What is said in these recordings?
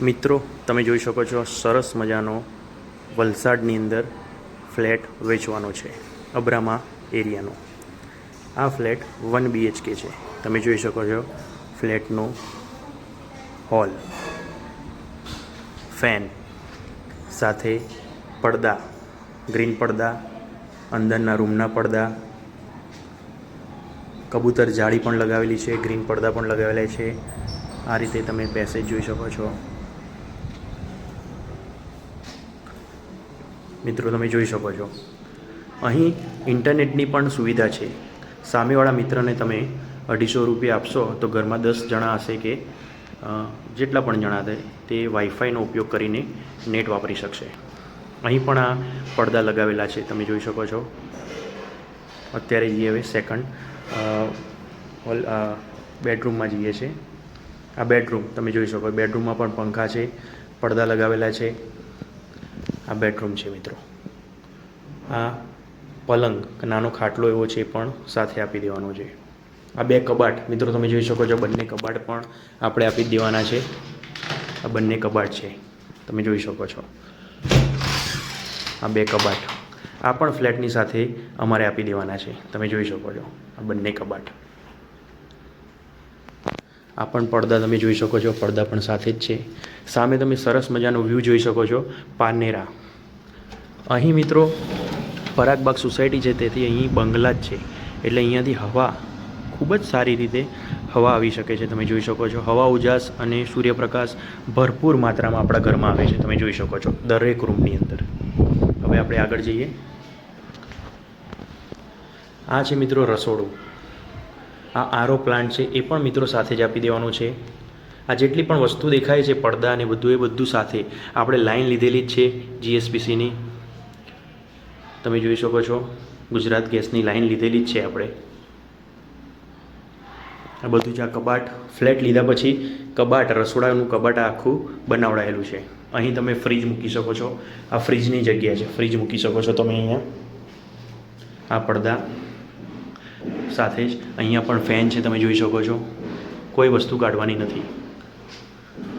મિત્રો, તમે જોઈ શકો છો, સરસ મજાનો વલસાડની અંદર ફ્લેટ વેચવાનો છે, અબ્રામા એરિયાનો. આ ફ્લેટ વન બીએચકે છે. તમે જોઈ શકો છો, ફ્લેટનો હોલ, ફેન, સાથે પડદા, ગ્રીન પડદા, અંદરના રૂમના પડદા, કબૂતર જાળી પણ લગાવેલી છે, ગ્રીન પડદા પણ લગાવેલા છે. આ રીતે તમે પેસેજ જોઈ શકો છો. મિત્રો, તમે જોઈ શકો છો. અહીં ઇન્ટરનેટની પણ સુવિધા છે. સામેવાળા મિત્રને તમે અઢીસો રૂપિયા આપશો, તો ઘરમાં દસ જણા હશે કે જેટલા પણ જણા હશે, તે વાઈફાઈનો ઉપયોગ કરીને નેટ વાપરી શકશે. અહીં પણ આ પડદા લગાવેલા છે, તમે જોઈ શકો છો. અત્યારે જઈએ હવે સેકન્ડ બેડરૂમમાં જઈએ છીએ. આ બેડરૂમ તમે જોઈ શકો બેડરૂમમાં પણ પંખા છે, પડદા લગાવેલા છે. આ બેડરૂમ છે મિત્રો. આ પલંગ નાનો ખાટલો એવો છે પણ સાથે આપી દેવાનો છે. આ બે કબાટ, મિત્રો તમે જોઈ શકો છો બંને કબાટ પણ આપણે આપી દેવાના છે. આ બંને કબાટ છે, તમે જોઈ શકો છો. આ બે કબાટ, આ પણ ફ્લેટની સાથે અમારે આપી દેવાના છે, તમે જોઈ શકો છો. આ બંને કબાટ. આ પણ પડદા તમે જોઈ શકો છો, પડદા પણ સાથે જ છે. સામે તમે સરસ મજાનો વ્યૂ જોઈ શકો છો, પાનેરા. અહીં મિત્રો પરાગબાગ સોસાયટી છે, તેથી અહીં બંગલા જ છે. એટલે અહીંયાથી હવા ખૂબ જ સારી રીતે હવા આવી શકે છે, તમે જોઈ શકો છો. હવા, ઉજાસ અને સૂર્યપ્રકાશ ભરપૂર માત્રામાં આપણા ઘરમાં આવે છે, તમે જોઈ શકો છો, દરેક રૂમની અંદર. હવે આપણે આગળ જઈએ. આ છે મિત્રો રસોડું. આ આરો પ્લાન્ટ છે, એ પણ મિત્રો સાથે જ આપી દેવાનું છે. આ જેટલી પણ વસ્તુ દેખાય છે, પડદા અને બધું, એ બધું સાથે આપણે લાઈન લીધેલી જ છે જીએસપીસીની. તમે જોઈ શકો છો, ગુજરાત ગેસની લાઈન લીધેલી જ છે આપણે. આ બધું જ આ કબાટ, ફ્લેટ લીધા પછી કબાટ, રસોડાનું કબાટ આખું બનાવડાયેલું છે. અહીં તમે ફ્રીજ મૂકી શકો છો. આ ફ્રીજની જગ્યા છે, ફ્રીજ મૂકી શકો છો તમે અહીંયા. આ પડદા. સાથે જ અહીંયા પણ ફેન છે, તમે જોઈ શકો છો. કોઈ વસ્તુ કાઢવાની નથી.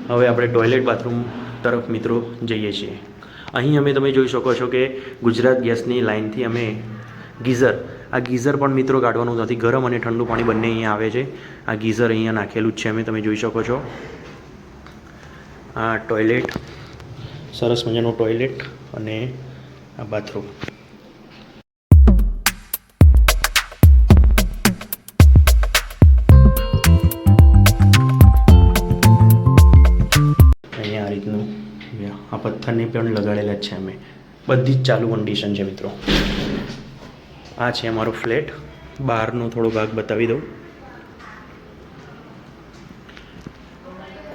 હવે આપણે ટોયલેટ બાથરૂમ તરફ મિત્રો જઈએ છીએ. અહીં અમે તમે જોઈ શકો છો કે ગુજરાત ગેસની લાઇનથી અમે ગીઝર, આ ગીઝર પણ મિત્રો કાઢવાનું નથી. ગરમ અને ઠંડુ પાણી બંને અહીંયા આવે છે. આ ગીઝર અહીંયા નાખેલું જ છે અમે, તમે જોઈ શકો છો. આ ટોયલેટ, સરસ મજાનું ટોયલેટ અને આ બાથરૂમ. આ પથ્થરને પણ લગાડેલા જ છે અમે. બધી જ ચાલુ કન્ડિશન છે મિત્રો. આ છે અમારો ફ્લેટ બહારનો થોડો ભાગ બતાવી દઉં.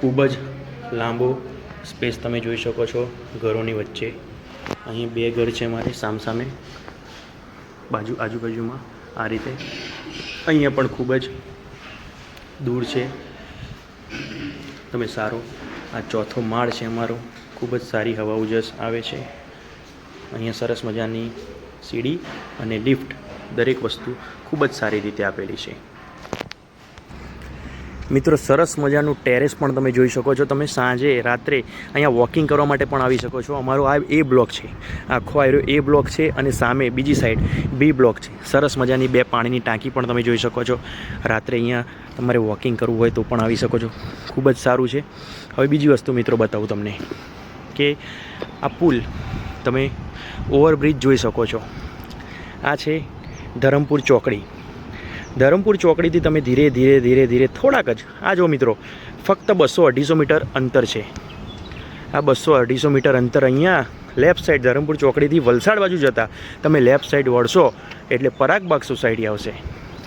ખૂબ જ લાંબો સ્પેસ તમે જોઈ શકો છો ઘરોની વચ્ચે. અહીં બે ઘર છે મારે સામસામે. બાજુ, આજુબાજુમાં આ રીતે. અહીંયા પણ ખૂબ જ દૂર છે. તમે સારો. આ ચોથો માળ છે અમારો. ખૂબ જ સારી હવા ઉજસ આવે છે. અહીંયા સરસ મજાની સીડી અને લિફ્ટ દરેક વસ્તુ ખૂબ જ સારી રીતે આપેલી છે. મિત્રો, સરસ મજાનું ટેરેસ પણ તમે જોઈ શકો છો. તમે સાંજે, રાત્રે અહીંયા વોકિંગ કરવા માટે પણ આવી શકો છો. અમારો આ એ બ્લોક છે. આખો આર્યો એ બ્લોક છે અને સામે બીજી સાઈડ બી બ્લોક છે. સરસ મજાની બે પાણીની ટાંકી પણ તમે જોઈ શકો છો. રાત્રે અહીંયા તમારે વોકિંગ કરવું હોય તો પણ આવી શકો છો. ખૂબ જ સારું છે. હવે બીજી વસ્તુ મિત્રો બતાવું તમને. કે આ પુલ તમે ઓવરબ્રિજ જોઈ શકો છો. આ છે ધરમપુર ચોકડી. ધરમપુર ચોકડીથી તમે ધીરે ધીરે ધીરે ધીરે થોડાક જ, આ જો મિત્રો, ફક્ત બસો અઢીસો મીટર અંતર છે. આ બસો અઢીસો મીટર અંતર અહીંયા લેફ્ટ સાઈડ ધરમપુર ચોકડીથી વલસાડ બાજુ જતા તમે લેફ્ટ સાઈડ વળશો એટલે પરાગબાગ સોસાયટી આવશે.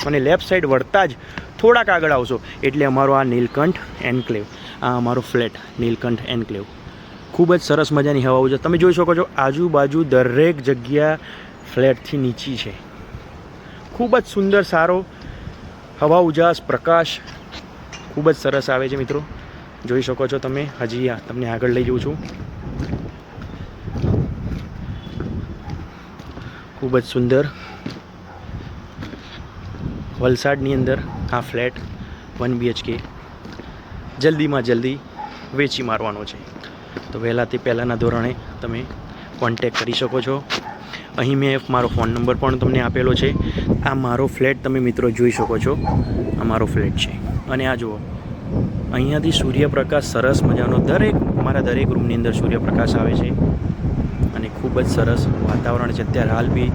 અને લેફ્ટ સાઈડ વળતા જ થોડાક આગળ આવશો એટલે અમારો આ નીલકંઠ એન્કલેવ, આ અમારો ફ્લેટ, નીલકંઠ એન્કલેવ. ખૂબ જ સરસ મજાની હવા છે. તમે જોઈ શકો છો, આજુબાજુ દરેક જગ્યા ફ્લેટથી નીચી છે. ખૂબ જ સુંદર સારો હવા ઉજાસ, પ્રકાશ ખૂબ જ સરસ આવે છે મિત્રો. જોઈ શકો છો તમે, હજી આ તમને આગળ લઈ જઉં છું. ખૂબ જ સુંદર વલસાડની અંદર આ ફ્લેટ વન બીએચકે જલ્દીમાં જલ્દી વેચી મારવાનો છે. તો વહેલાથી પહેલાંના ધોરણે તમે કોન્ટેક કરી શકો છો. અહીં મેં મારો ફોન નંબર પણ તમને આપેલો છે. આ મારો ફ્લેટ તમે મિત્રો જોઈ શકો છો. આ મારો ફ્લેટ છે. અને આ જુઓ. અહીંયાથી સૂર્યપ્રકાશ સરસ મજાનો દરેક, મારા દરેક રૂમની અંદર સૂર્યપ્રકાશ આવે છે. અને ખૂબ જ સરસ વાતાવરણ છે. અત્યારે હાલ બી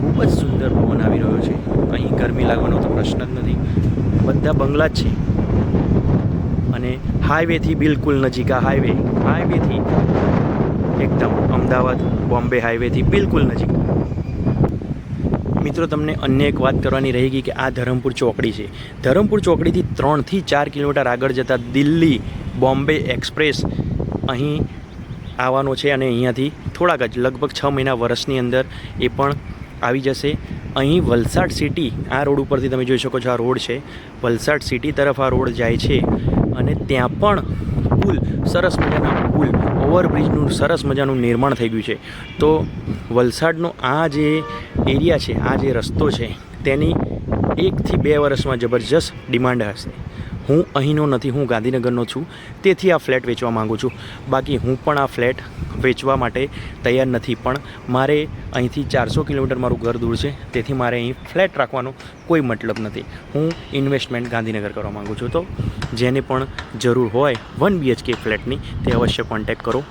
ખૂબ જ સુંદર પવન આવી રહ્યો છે. અહીં ગરમી લાગવાનો તો પ્રશ્ન જ નથી. બધા બંગલા જ છે. અને હાઈવેથી બિલકુલ નજીક આ હાઈવે હાઈવેથી એકદમ અમદાવાદ, બોમ્બે હાઈવેથી બિલકુલ નજીક. મિત્રો, તમને અન્ય એક વાત કરવાની રહી ગઈ કે આ ધરમપુર ચોકડી છે. ધરમપુર ચોકડીથી ત્રણથી ચાર કિલોમીટર આગળ જતાં દિલ્હી બોમ્બે એક્સપ્રેસ અહીં આવવાનો છે અને અહીંયાથી થોડાક જ, લગભગ છ મહિના વર્ષની અંદર એ પણ આવી જશે. અહીં વલસાડ સિટી, આ રોડ ઉપરથી તમે જોઈ શકો છો આ રોડ છે. વલસાડ સિટી તરફ આ રોડ જાય છે. અને ત્યાં પણ પુલ, સરસ મજાના પુલ, ઓવરબ્રિજનું સરસ મજાનું નિર્માણ થઈ ગયું છે. તો વલસાડનો આ જે એરિયા છે, આ જે રસ્તો છે, તેની એકથી બે વર્ષમાં જબરજસ્ત ડિમાન્ડ હશે. હું અહીંનો નથી, હું ગાંધીનગરનો છું. તેથી આ ફ્લેટ વેચવા માગું છું. બાકી હું પણ આ ફ્લેટ વેચવા માટે તૈયાર નથી, પણ મારે અહીંથી ચારસો કિલોમીટર મારું ઘર દૂર છે. તેથી મારે અહીં ફ્લેટ રાખવાનો કોઈ મતલબ નથી. હું ઇન્વેસ્ટમેન્ટ ગાંધીનગર કરવા માગું છું. તો જેને પણ જરૂર હોય વન બીએચકે ફ્લેટની, તે અવશ્ય કોન્ટેક કરો.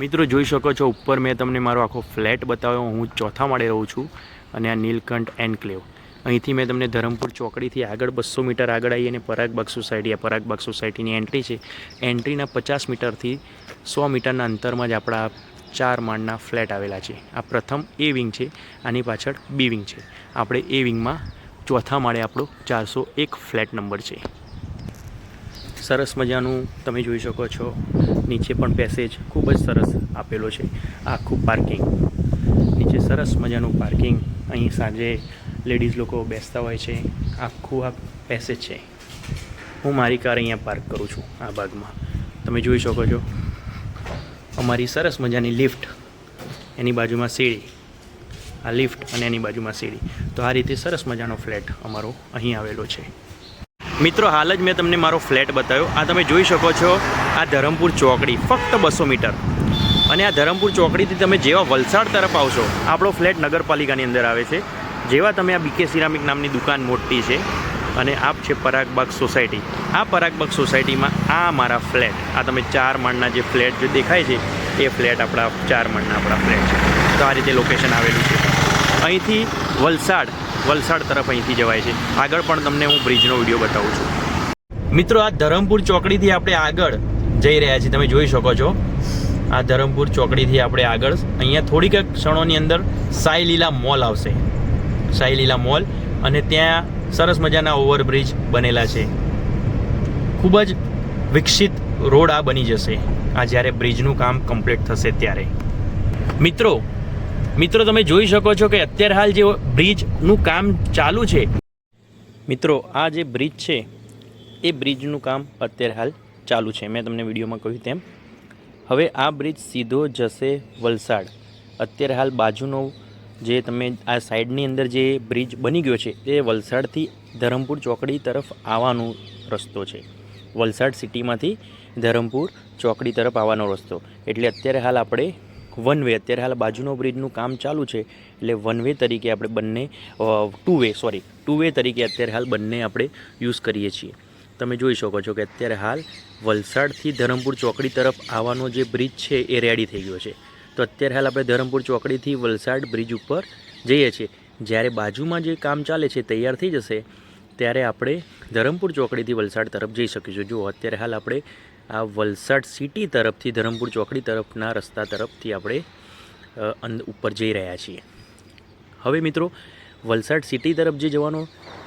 મિત્રો, જોઈ શકો છો, ઉપર મેં તમને મારો આખો ફ્લેટ બતાવ્યો. હું ચોથા માળે રહું છું અને આ નીલકંઠ એન્કલેવ. અહીંથી મેં તમને ધરમપુર ચોકડીથી આગળ બસો મીટર આગળ આવી અને પરાગબાગ સોસાયટી, આ પરાગબાગ સોસાયટીની એન્ટ્રી છે. એન્ટ્રીના પચાસ મીટરથી સો મીટરના અંતરમાં જ આપણા ચાર માળના ફ્લેટ આવેલા છે. આ પ્રથમ એ વિંગ છે, આની પાછળ બી વિંગ છે. આપણે એ વિંગમાં ચોથા માળે આપણો ચારસો એક ફ્લેટ નંબર છે. સરસ મજાનું તમે જોઈ શકો છો. નીચે પણ પેસેજ ખૂબ જ સરસ આપેલો છે. આખું પાર્કિંગ નીચે સરસ મજાનું પાર્કિંગ અહીં સાંજે લેડીઝ લોકો બેસતા હોય છે. આખું આ પેસેજ છે. હું મારી કાર અહીંયા પાર્ક કરું છું આ ભાગમાં. તમે જોઈ શકો છો. અમારી સરસ મજાની લિફ્ટ એની બાજુમાં સીડી. આ લિફ્ટ અને એની બાજુમાં સીડી. તો આ રીતે સરસ મજાનો ફ્લેટ અમારો અહીં આવેલો છે. મિત્રો, હાલ જ મેં તમને મારો ફ્લેટ બતાવ્યો. આ તમે જોઈ શકો છો, આ ધરમપુર ચોકડી, ફક્ત બસો મીટર. અને આ ધરમપુર ચોકડીથી તમે જેવા વલસાડ તરફ આવશો, આપણો ફ્લેટ નગરપાલિકાની અંદર આવે છે. જેવા તમે આ બીકે સિરામિક નામની દુકાન મોટી છે અને આપ છે પરાગબાગ સોસાયટી. આ પરાગબાગ સોસાયટીમાં આ મારા ફ્લેટ. આ તમે ચાર માળના જે ફ્લેટ જે દેખાય છે, એ ફ્લેટ આપણા ચાર માળના આપણા ફ્લેટ છે. તો આ રીતે લોકેશન આવેલું છે. અહીંથી વલસાડ વલસાડ તરફ અહીંથી જવાય છે. આગળ પણ તમને હું બ્રિજનો વીડિયો બતાવું છું. મિત્રો, આ ધરમપુર ચોકડીથી આપણે આગળ જઈ રહ્યા છીએ. તમે જોઈ શકો છો. આ ધરમપુર ચોકડીથી આપણે આગળ, અહીંયા થોડીક ક્ષણોની અંદર સાઈ લીલા મોલ આવશે. સાઈ લીલા મોલ અને ત્યાં સરસ મજાના ઓવરબ્રિજ બનેલા છે. ખૂબ જ વિકસિત રોડ આ બની જશે. આ જ્યારે બ્રિજનું કામ કમ્પ્લીટ થશે ત્યારે. મિત્રો મિત્રો, તમે જોઈ શકો છો કે અત્યારે હાલ જે બ્રિજનું કામ ચાલુ છે. મિત્રો, આ જે બ્રિજ છે, એ બ્રિજનું કામ અત્યારે હાલ ચાલુ છે. મેં તમને વિડીયોમાં કહ્યું તેમ. હવે આ બ્રિજ સીધો જશે વલસાડ. અત્યારે હાલ બાજુનો જે તમે આ સાઈડની અંદર જે બ્રિજ બની ગયો છે એ વલસાડથી ધરમપુર ચોકડી તરફ આવવાનો રસ્તો છે. વલસાડ સિટીમાંથી ધરમપુર ચોકડી તરફ આવવાનો રસ્તો. એટલે અત્યારે હાલ આપણે વન વે અત્યારે હાલ બાજુનો બ્રિજનું કામ ચાલુ છે, એટલે વન વે તરીકે આપણે બંને two way sorry two way તરીકે અત્યારે હાલ બંને આપણે યુઝ કરીએ છીએ. તમે જોઈ શકો છો કે અત્યારે હાલ વલસાડથી ધરમપુર ચોકડી તરફ આવવાનો જે બ્રિજ છે, એ રેડી થઈ ગયો છે. તો અત્યારે હાલ આપણે ધરમપુર ચોકડીથી વલસાડ બ્રિજ ઉપર જઈએ છીએ. જ્યારે બાજુમાં જે કામ ચાલે છે, તૈયાર થઈ જશે, ત્યારે આપણે ધરમપુર ચોકડીથી વલસાડ તરફ જઈ શકીશું. જુઓ, અત્યારે હાલ આપણે આ વલસાડ સિટી તરફથી, ધરમપુર ચોકડી તરફના રસ્તા તરફથી આપણે ઉપર જઈ રહ્યા છીએ. હવે મિત્રો, વલસાડ સિટી તરફ જે જવાનો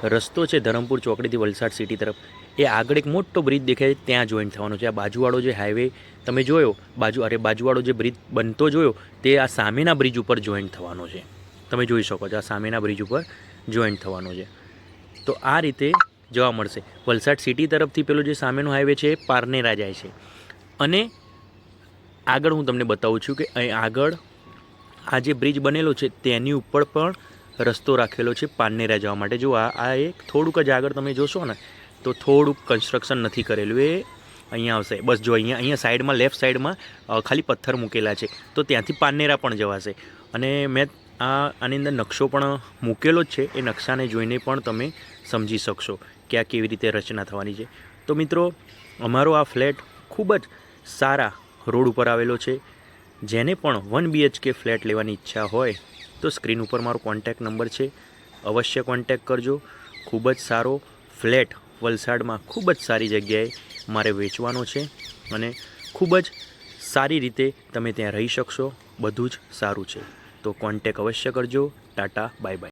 રસ્તો છે, ધરમપુર ચોકડીથી વલસાડ સિટી તરફ એ આગળ એક મોટો બ્રિજ દેખાય ત્યાં જોઈન્ટ થવાનો છે. આ બાજુવાળો જે હાઈવે તમે જોયો, બાજુ, અરે બાજુવાળો જે બ્રિજ બનતો જોયો, તે આ સામેના બ્રિજ ઉપર જોઈન થવાનો છે. તમે જોઈ શકો છો, આ સામેના બ્રિજ ઉપર જોઈન થવાનો છે. તો આ રીતે જોવા મળશે. વલસાડ સિટી તરફથી પેલો જે સામેનો હાઈવે છે પારનેરા જાય છે. અને આગળ હું તમને બતાવું છું કે અહીં આગળ આ જે બ્રિજ બનેલો છે, તેની ઉપર પણ રસ્તો રાખેલો છે પારનેરા જવા માટે. જો આ એક થોડુંક જ આગળ તમે જોશો ને તો થોડુંક કન્સ્ટ્રક્શન નથી કરેલું. એ અહીંયા આવશે. બસ જો અહીંયા અહીંયા સાઈડમાં લેફ્ટ સાઈડમાં ખાલી પથ્થર મૂકેલા છે. તો ત્યાંથી પાનેરા પણ જવાશે. અને મેં આ આની અંદર નકશો પણ મૂકેલો જ છે. એ નકશાને જોઈને પણ તમે સમજી શકશો કે આ કેવી રીતે રચના થવાની છે. તો મિત્રો, અમારો આ ફ્લેટ ખૂબ જ સારા રોડ ઉપર આવેલો છે. જેને પણ વન બીએચકે ફ્લેટ લેવાની ઈચ્છા હોય, તો સ્ક્રીન ઉપર મારો કોન્ટેક નંબર છે. અવશ્ય કોન્ટેક કરજો. ખૂબ જ સારો ફ્લેટ વલસાડમાં ખૂબ જ સારી જગ્યાએ મારે વેચવાનો છે અને ખૂબ જ સારી રીતે તમે ત્યાં રહી શકશો. બધું જ સારું છે. તો કોન્ટેક અવશ્ય કરજો. Tata bye bye